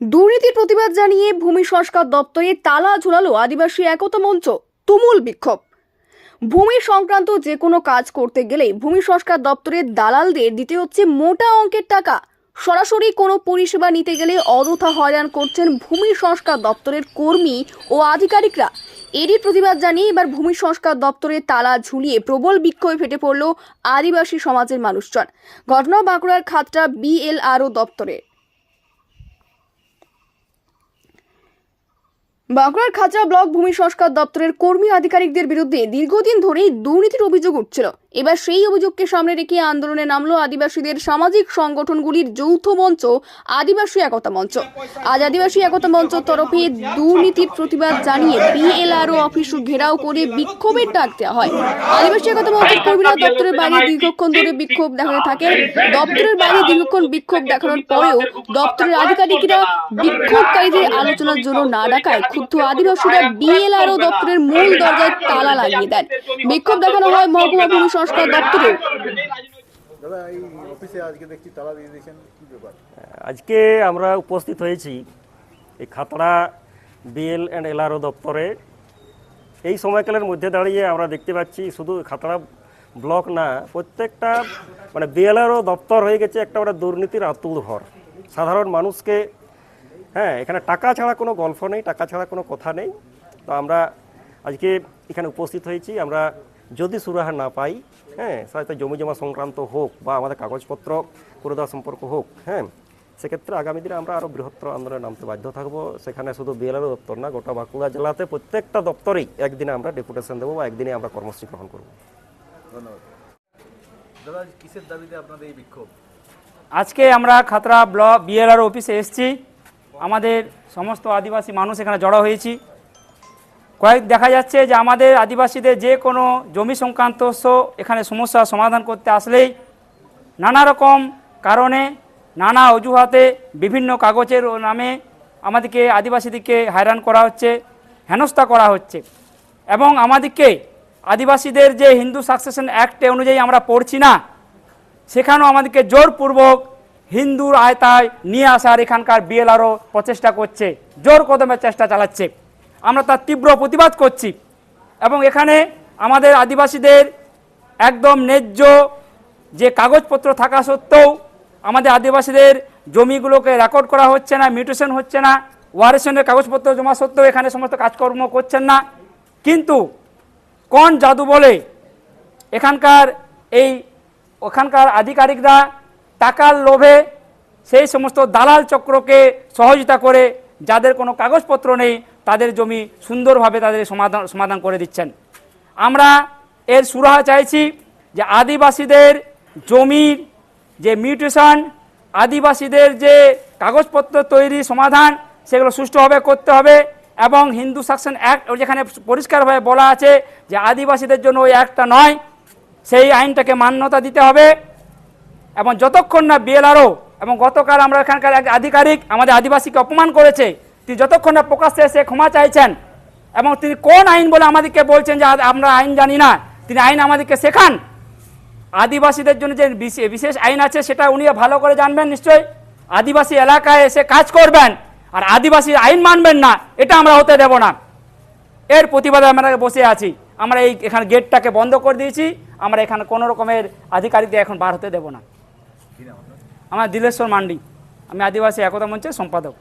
দুর্নীতির প্রতিবাদ জানিয়ে ভূমি সংস্কার দপ্তরে তালা ঝুলালো আদিবাসী একতা মঞ্চ। তুমুল বিক্ষোভ। ভূমি সংক্রান্ত যে কোনো কাজ করতে গেলে ভূমি সংস্কার দপ্তরের দালালদের দিতে হচ্ছে মোটা অঙ্কের টাকা। সরাসরি কোনো পরিষেবা নিতে গেলে অযথা হয়রান করছেন ভূমি সংস্কার দপ্তরের কর্মী ও আধিকারিকরা। এরই প্রতিবাদ জানিয়ে এবার ভূমি সংস্কার দপ্তরের তালা ঝুলিয়ে প্রবল বিক্ষোভে ফেটে পড়ল আদিবাসী সমাজের মানুষজন। ঘটনা বাঁকুড়ার খাতটা বিএলআরও দপ্তরে। বাঁকুড়ার খাঁচা ব্লক ভূমি সংস্কার দপ্তরের কর্মী আধিকারিকদের বিরুদ্ধে দীর্ঘদিন ধরেই দুর্নীতির অভিযোগ উঠছিল। এবার সেই অভিযোগকে সামনে রেখে আন্দোলনে নামলো আদিবাসীদের সামাজিক সংগঠনগুলির যৌথ মঞ্চ, আদিবাসী একতা মঞ্চ। আজ আদিবাসী একতা মঞ্চ তরফে দুর্নীতির প্রতিবাদ জানিয়ে বিএলআরও অফিস ঘেরাও করে বিক্ষোভের ডাক দেওয়া হয়। আদিবাসী একতা মঞ্চের কর্মীরা দপ্তরের বাইরে দীর্ঘক্ষণ ধরে বিক্ষোভ দেখাতে থাকে দপ্তরের বাইরে দীর্ঘক্ষণ বিক্ষোভ দেখানোর পরেও দপ্তরের আধিকারিকরা বিক্ষোভকারীদের আলোচনার জন্য না ডাকায় ক্ষুব্ধ আদিবাসীরা বিএলআরও দপ্তরের মূল দরজায় তালা লাগিয়ে দেন। বিক্ষোভ দেখানো হয় মহকুমা ভূমি সংস্কার দপ্তরেও। এই অফিসে আজকে দেখছি তালা দিয়ে দিয়েছেন কি ব্যাপার? আজকে আমরা উপস্থিত হয়েছি এই খাতড়া বিএল অ্যান্ড এলআরও দপ্তরে। এই সময়কালের মধ্যে দাঁড়িয়ে আমরা দেখতে পাচ্ছি শুধু খাতড়া ব্লক না প্রত্যেকটা মানে বিএলআরও দপ্তর হয়ে গেছে একটা ওটা দুর্নীতির আতুল ঘর। সাধারণ মানুষকে হ্যাঁ এখানে টাকা ছাড়া কোনো গল্প নেই টাকা ছাড়া কোনো কথা নেই। তো আমরা আজকে এখানে উপস্থিত হয়েছি। আমরা যদি সুরাহা না পাই হ্যাঁ হয়তো জমি জমা সংক্রান্ত হোক বা আমাদের কাগজপত্র করে দেওয়া সম্পর্ক হোক হ্যাঁ সেক্ষেত্রে আগামী দিনে আমরা আরও বৃহত্তর আন্দোলনে নামতে বাধ্য থাকব। সেখানে শুধু বিএলআর দপ্তর না গোটা বাঁকুড়া জেলাতে প্রত্যেকটা দপ্তরেই একদিনে আমরা ডেপুটেশন দেবো বা একদিনে আমরা কর্মসূচি গ্রহণ করব। ধন্যবাদ। দাদা কিসের দাবিতে আপনাদের এই বিক্ষোভ? আজকে আমরা খাতড়া ব্লক বিএলআর অফিসে এসেছি। আমাদের সমস্ত আদিবাসী মানুষ এখানে জড়ো হয়েছি। কয়েক দেখা যাচ্ছে যে আমাদের আদিবাসীদের যে কোনো জমি সংক্রান্ত এখানে সমস্যা সমাধান করতে আসলেই নানা রকম কারণে নানা অজুহাতে বিভিন্ন কাগজের নামে আমাদেরকে আদিবাসীদেরকে হয়রান করা হচ্ছে, হেনস্থা করা হচ্ছে। এবং আমাদেরকে আদিবাসীদের যে হিন্দু সাকসেশন অ্যাক্টে অনুযায়ী আমরা পড়ছি না, সেখানেও আমাদেরকে জোরপূর্বক হিন্দুর আয়তায় নিয়ে আসার এখানকার বিএলআরও প্রচেষ্টা করছে, জোর কদমের চেষ্টা চালাচ্ছে। আমরা তার তীব্র প্রতিবাদ করছি এবং এখানে আমাদের আদিবাসীদের একদম ন্যায্য যে কাগজপত্র থাকা সত্ত্বেও আমাদের আদিবাসীদের জমিগুলোকে রেকর্ড করা হচ্ছে না মিউটেশন হচ্ছে না, ওয়ারেশনের কাগজপত্র জমা সত্ত্বেও এখানে সমস্ত কাজকর্ম করছেন না। কিন্তু কোন জাদু বলে এখানকার এই, ওখানকার আধিকারিকরা টাকার লোভে সেই সমস্ত দালাল চক্রকে সহযোগিতা করে যাদের কোনো কাগজপত্র নেই, তাদের জমি সুন্দরভাবে তাদের সমাধান সমাধান করে দিচ্ছেন। আমরা এর সুরাহা চাইছি যে আদিবাসীদের জমির যে মিউটেশন, আদিবাসীদের যে কাগজপত্র তৈরি সমাধান, সেগুলো সুষ্ঠুভাবে করতে হবে এবং হিন্দু সাকশন অ্যাক্ট যেখানে পরিষ্কারভাবে বলা আছে যে আদিবাসীদের জন্য ওই অ্যাক্টটা নয়, সেই আইনটাকে মান্যতা দিতে হবে। এবং যতক্ষণ না বিএলআরও এবং গতকাল আমরা এখানকার এক আধিকারিক আমাদের আদিবাসীকে অপমান করেছে, তিনি যতক্ষণ না প্রকাশ্যে এসে ক্ষমা চাইছেন এবং তিনি কোন আইন বলে আমাদেরকে বলছেন যে আমরা আইন জানি না, তিনি আইন আমাদেরকে শেখান। আদিবাসীদের জন্য যে বিশে- বিশেষ আইন আছে সেটা উনি ভালো করে জানবেন নিশ্চয়ই। আদিবাসী এলাকায় এসে কাজ করবেন, আর আদিবাসী আইন মানবেন না, এটা আমরা হতে দেব না। এর প্রতিবাদে আমরা বসে আছি। আমরা এই এখানে গেটটাকে বন্ধ করে দিয়েছি। আমরা এখানে কোনো রকমের আধিকারিকদের এখন বার হতে দেব না। আমার দিলেশ্বর মান্ডি। আমি আদিবাসী একতা মঞ্চের সম্পাদক।